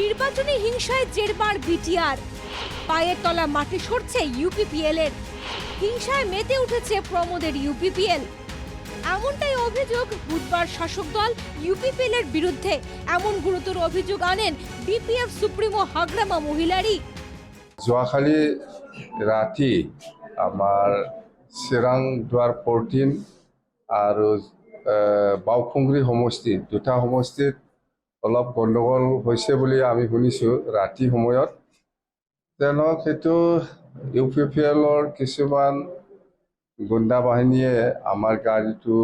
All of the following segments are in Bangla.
নির্বাচনী হিংসায় জেরবার বিটিআর। পায়ের তলা মাটি সরছে ইউপিপিএল এর হিংসায় মেতে উঠেছে প্রমোদের ইউপিপিএল। এমনটাই অভিযোগ বুধবার শাসক দল ইউপিপিএল এর বিরুদ্ধে। এমন গুরুতর অভিযোগ আনেন বিপিএফ সুপ্রিমো হাগ্রামা মহিলারই। যোৱাকালি ৰাতি আমাৰ চিৰাং দুৱাৰ ফৰ্টিন এ, বাওখুংৰি সমষ্টিত দুটা সমষ্টিত অলপ গণ্ডগোল হৈছে বুলি আমি শুনিছোঁ ৰাতি সময়ত। তেওঁলোক সেইটো ইউ পি পি এলৰ কিছুমান গুণ্ডা বাহিনীয়ে আমাৰ গাড়ীটো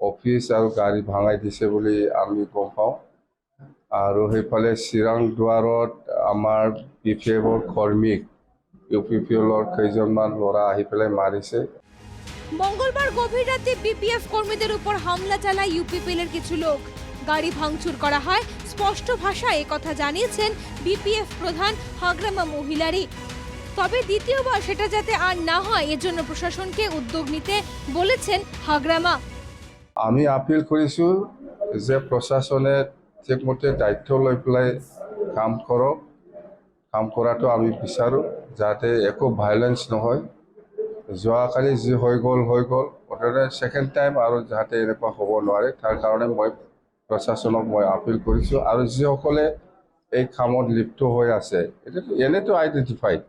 অফিচ আৰু গাড়ী ভাঙাই দিছে বুলি আমি গম পাওঁ। আৰু সেইফালে চিৰাং দুৱাৰত আমাৰ পি পি এফৰ কৰ্মীক ইউ পি পি এলৰ কেইজনমান ল'ৰা আহি পেলাই মাৰিছে। মঙ্গলবার গভীর রাতে বিপিএফ কর্মীদের উপর হামলা চালায় ইউপিপিএল এর কিছু লোক। গাড়ি ভাঙচুর করা হয়। স্পষ্ট ভাষায় কথা জানিয়েছেন বিপিএফ প্রধান হাগ্রামা মহিলারই তবে দ্বিতীয়বার সেটা যাতে আর না হয় এজন্য প্রশাসনকে উদ্যোগ নিতে বলেছেন হাগ্রামা। আমি আপিল কৰিছোঁ যে প্ৰশাসনে ঠিকমতে দায়িত্ব লৈ পেলাই কাম কৰক কাম কৰাটো আমি বিচাৰোঁ যাতে একো ভাইলেঞ্চ নহয়। যোৱাকালি যি হৈ গ'ল হৈ গ'ল। মুঠতে ছেকেণ্ড টাইম আৰু যাতে এনেকুৱা হ'ব নোৱাৰে। তাৰ কাৰণে মই প্ৰশাসনক মই আপিল কৰিছোঁ আৰু যিসকলে এই কামত লিপ্ত হৈ আছে এতিয়াতো এনেতো আইডেণ্টিফাইড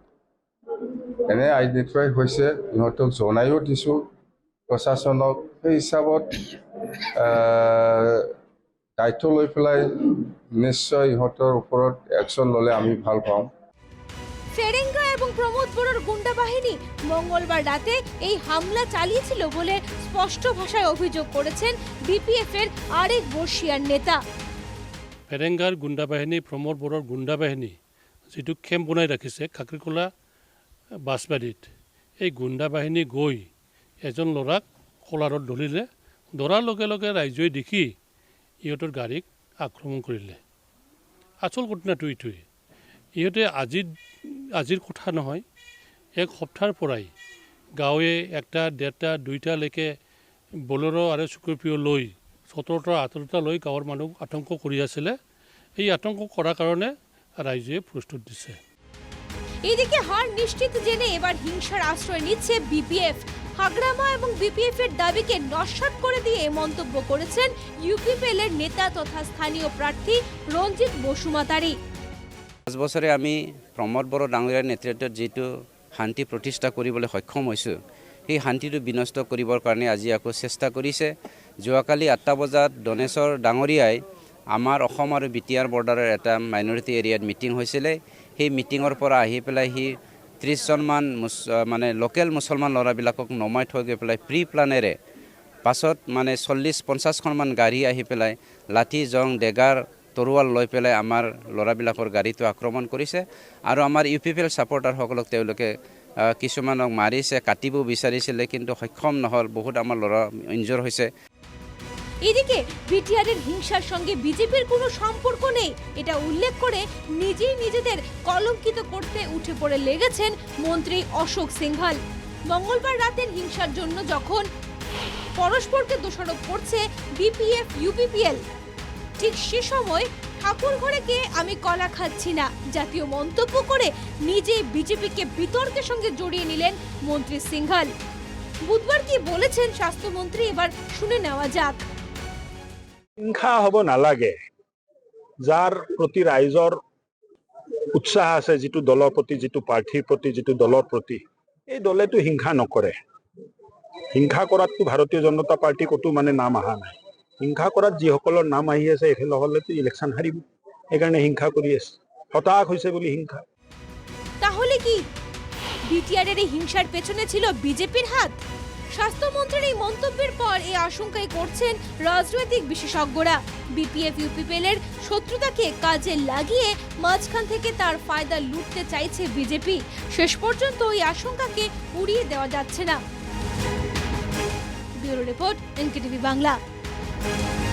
এনে আইডেণ্টিফাই হৈছে ইহঁতক জনাইও দিছোঁ প্ৰশাসনক সেই হিচাপত দায়িত্ব লৈ পেলাই নিশ্চয় ইহঁতৰ ওপৰত একশ্যন ল'লে আমি ভাল পাওঁ ফেরেঙ্গা এবং প্রমোদ বড়োর গুন্ডা বাহিনী মঙ্গলবার রাতে এই হামলা চালিয়েছিল বলে স্পষ্ট ভাষায় অভিযোগ করেছেন বিপিএফ এর আরেক বর্ষিয়ার নেতা। ফেৰেংগাৰ গুণ্ডা বাহিনী প্ৰমোদ বড়োৰ গুণ্ডা বাহিনী, যিটো কেম্প বনাই ৰাখিছে, খাকৰিকলা বাছবাৰীত এই গুণ্ডা বাহিনী গৈ এজন ল'ৰাক কলাৰত ধৰিলে ধৰাৰ লগে লগে ৰাইজে দেখি ইহঁতৰ গাড়ীক আক্ৰমণ কৰিলে। আচল ঘটনাটো এইটোৱে ইহঁতে আজিৰ আজিৰ কথা নহয়, এক সপ্তাহৰ পৰাই গাঁৱে একটা ডেৰটা দুইটালৈকে বলেৰ' আৰু স্কৰ্পিঅ' লৈ, সোতৰটা, আঠৰটা লৈ গাঁৱৰ মানুহ আতংক কৰি আছিলে। এই আতংক কৰাৰ কাৰণে ৰাইজে প্ৰস্তুত দিছে। এদিকে হার নিশ্চিত জেনে এবার হিংসার আশ্রয় নিচ্ছে বিপিএফ। হাগরামা এবং বিপিএফ এর দাবিকে নস্বাত করে দিয়ে মন্তব্য করেছেন ইউপিপিএল এর নেতা তথা স্থানীয় প্রার্থী রঞ্জিত বসুমাতারি। পাঁচ বছৰে আমি প্ৰমোদ বড়ো ডাঙৰীয়াৰ নেতৃত্বত যিটো শান্তি প্ৰতিষ্ঠা কৰিবলৈ সক্ষম হৈছোঁ, সেই শান্তিটো বিনষ্ট কৰিবৰ কাৰণে আজি আকৌ চেষ্টা কৰিছে। যোৱাকালি আঠটা বজাত দনেশ্বৰ ডাঙৰীয়াই আমাৰ অসম আৰু বি টি আৰ বৰ্ডাৰৰ এটা মাইনৰিটি এৰিয়াত মিটিং হৈছিলে। সেই মিটিঙৰ পৰা আহি পেলাই সি ত্ৰিছজনমান মানে লোকেল মুছলমান ল'ৰাবিলাকক নমাই থৈ গৈ পেলাই প্ৰি প্লানেৰে পাছত মানে চল্লিছ পঞ্চাছখনমান গাড়ী আহি পেলাই লাঠি, জং, ডেগাৰ তৰোৱাল লৈ পেলাই আমাৰ ল'ৰাবিলাকৰ গাড়ীটো আক্ৰমণ কৰিছে আৰু আমাৰ ইউ পি পি এল ছাপৰ্টাৰসকলক তেওঁলোকে কিছুমানক মাৰিছে, কাটিব বিচাৰিছিলে, কিন্তু সক্ষম নহ'ল, বহুত আমাৰ ল'ৰা ইনজৰ হৈছে। এদিকে বিটিআর এর হিংসার সঙ্গে বিজেপির কোনো সম্পর্ক নেই। এটা উল্লেখ করে নিজেই নিজেদের কলঙ্কিত করতে উঠে পড়ে লেগেছেন মন্ত্রী অশোক সিংহাল মঙ্গলবার রাতের হিংসার জন্য যখন পরস্পরকে দোষারোপ করছে বিপিএফ, ইউপিপিএল ঠিক সে সময় ঠাকুর ঘরেকে আমি কলা খাচ্ছি না। জাতীয় মন্তব্য করে নিজে বিজেপিকে বিতর্কের সঙ্গে জড়িয়ে নিলেন মন্ত্রী সিংহাল। বুধবার কি বলেছেন স্বাস্থ্যমন্ত্রী এবার শুনে নেওয়া যাক। হিংসা হ'ব নালাগে। যাৰ প্ৰতি ৰাইজৰ উৎসাহ আছে, যিটো দলৰ প্ৰতি, যিটো প্ৰাৰ্থীৰ প্ৰতি, যিটো দলৰ প্ৰতি, এই দলেতো হিংসা নকৰে। হিংসা কৰাততো ভাৰতীয় জনতা পাৰ্টি ক'তো মানে নাম অহা নাই। হিংসা কৰাত যিসকলৰ নাম আহি আছে এইসকলেতো ইলেকশ্যন হাৰিব। সেইকাৰণে হিংসা কৰি আছে। হতাশ হৈছে বুলি হিংসা। তাহলে কি? বিটিআর এর হিংসার পেছনে ছিল বিজেপির হাত? স্বাস্থ্যমন্ত্রীর এই মন্তব্যের পর এই আশঙ্কাই করছেন রাজনৈতিক বিশেষজ্ঞরা। বিপিএফ ইউপিপিএল এর শত্রুতাকে কাজে লাগিয়ে মাঝখান থেকে তার ফায়দা লুটতে চাইছে বিজেপি। শেষ পর্যন্ত এই আশঙ্কাকে উড়িয়ে দেওয়া যাচ্ছে না। Bureau report, NKTV Bangla. Thank you.